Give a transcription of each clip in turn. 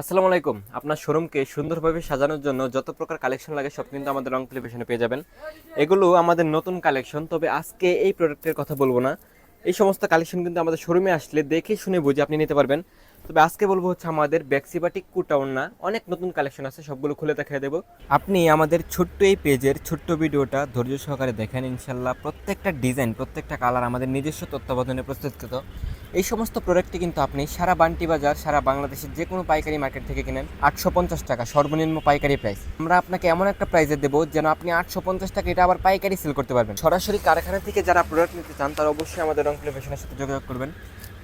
আসসালামু আলাইকুম। আপনার শোরুমকে সুন্দরভাবে সাজানোর জন্য যত প্রকার কালেকশন লাগে সব কিন্তু আমাদের রং টেলিভিশনে পেয়ে যাবেন। এগুলো আমাদের নতুন কালেকশন, তবে আজকে এই প্রোডাক্টের কথা বলব না। এই সমস্ত কালেকশন কিন্তু আমাদের শোরুমে আসলে দেখে শুনে বুঝে আপনি নিতে পারবেন। তবে আজকে বলব হচ্ছে আমাদের ব্যাক্সিবাটিক কুটাউন না অনেক নতুন কালেকশন আছে, সবগুলো খুলে দেখাই দেবো। আপনি আমাদের ছোট্ট এই পেজের ছোট্ট ভিডিওটা ধৈর্য সহকারে দেখেন, ইনশাল্লাহ প্রত্যেকটা ডিজাইন, প্রত্যেকটা কালার আমাদের নিজস্ব তত্ত্বাবধানে প্রস্তুতকৃত। এই সমস্ত প্রোডাক্টটি কিন্তু আপনি সারা বান্টি বাজার সারা বাংলাদেশের যে কোনো পাইকারি মার্কেট থেকে কিনেন, আটশো পঞ্চাশ টাকা, সর্বনিম্ন পাইকারি প্রাইস আমরা আপনাকে এমন একটা প্রাইসে দেবো যেন আপনি আটশো পঞ্চাশ টাকা এটা আবার পাইকারি সেল করতে পারবেন। সরাসরি কারখানা থেকে যারা প্রোডাক্ট নিতে চান, তারা অবশ্যই আমাদের রং টেলিভিশনের সাথে যোগাযোগ করবেন।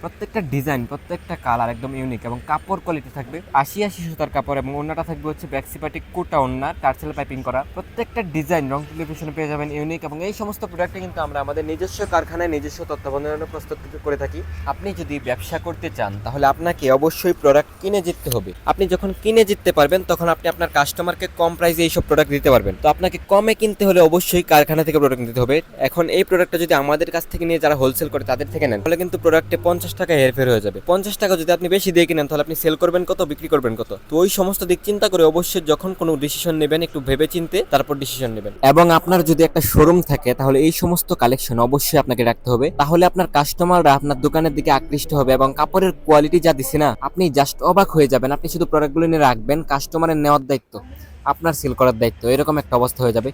প্রত্যেকটা ডিজাইন, প্রত্যেকটা কালার একদম ইউনিক এবং কাপড় কোয়ালিটি থাকবে। আশি আশি সুতার কাপড় এবং অন্যটা থাকবে হচ্ছে ব্যাক্সিপাটি কোটা ওন্না টার্সেল পাইপিং করা। প্রত্যেকটা ডিজাইন রং টেলিভিশনে পেয়ে যাবেন ইউনিক এবং এই সমস্ত প্রোডাক্টে কিন্তু আমরা আমাদের নিজস্ব কারখানায়, নিজস্ব তত্ত্বাবধানে প্রস্তুত করে থাকি। আপনি যদি ব্যবসা করতে চান, তাহলে আপনাকে অবশ্যই প্রোডাক্ট কিনে জিততে হবে। আপনি যখন কিনে জিততে পারবেন, তখন আপনি আপনার কাস্টমারকে কম প্রাইসে এইসব প্রোডাক্ট দিতে পারবেন। তো আপনাকে কমে কিনতে হলে অবশ্যই কারখানা থেকে প্রোডাক্ট নিতে হবে। এখন এই প্রোডাক্টটা যদি আমাদের কাছ থেকে নিয়ে যারা হোলসেল করে, তাদের থেকে নেন, তাহলে কিন্তু প্রোডাক্টে পঞ্চাশ টাকা হেরফের হয়ে যাবে। পঞ্চাশ টাকা যদি আপনি বেশি দিয়ে কিনেন, তাহলে আপনি সেল করবেন কত, বিক্রি করবেন কত? তো ওই সমস্ত দিক চিন্তা করে অবশ্যই যখন কোনো ডিসিশন নেবেন, একটু ভেবে চিনতে তারপর ডিসিশন নেবেন। এবং আপনার যদি একটা শোরুম থাকে, তাহলে এই সমস্ত কালেকশন অবশ্যই আপনাকে রাখতে হবে। তাহলে আপনার কাস্টমাররা আপনার দোকানের দিকে আকৃষ্ট হবে এবং কাপড়ের কোয়ালিটি যা দিছে না, আপনি জাস্ট অবাক হয়ে যাবেন। আপনি শুধু প্রোডাক্টগুলো নিয়ে রাখবেন কাস্টমারের নেওয়ার দায়িত্ব। আপনার সেল করার দায়িত্ব। এরকম একটা অবস্থা হয়ে যাবে।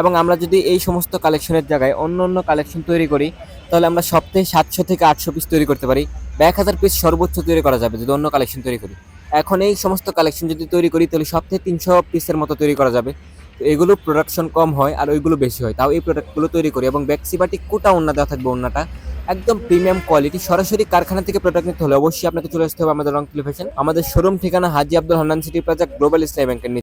এবং আমরা যদি এই সমস্ত কালেকশনের জায়গায় অন্য অন্য কালেকশন তৈরি করি, তাহলে আমরা সপ্তাহে সাতশো থেকে আটশো পিস তৈরি করতে পারি। বা এক হাজার পিস সর্বোচ্চ তৈরি করা যাবে যদি অন্য কালেকশন তৈরি করি। এখন এই সমস্ত কালেকশন যদি তৈরি করি, তাহলে সপ্তাহে তিনশো পিসের মতো তৈরি করা যাবে। তো এগুলো প্রোডাকশন কম হয় আর ওইগুলো বেশি হয়। তাও এই প্রোডাক্টগুলো তৈরি করি এবং ব্যাক্সিবাটি কোটা ওন্না দেওয়া থাকবে ওন্নাটা একদম প্রিমিয়াম কোয়ালিটি সরাসরি কারখানা থেকে প্রোডাক্ট নিতে হলে অবশ্যই আপনাকে চলে আসতে হবে আমাদের রং আমাদের শোরুম ঠিকানা Haji Abdul Hannan city plaza global Islam ব্যাংকের।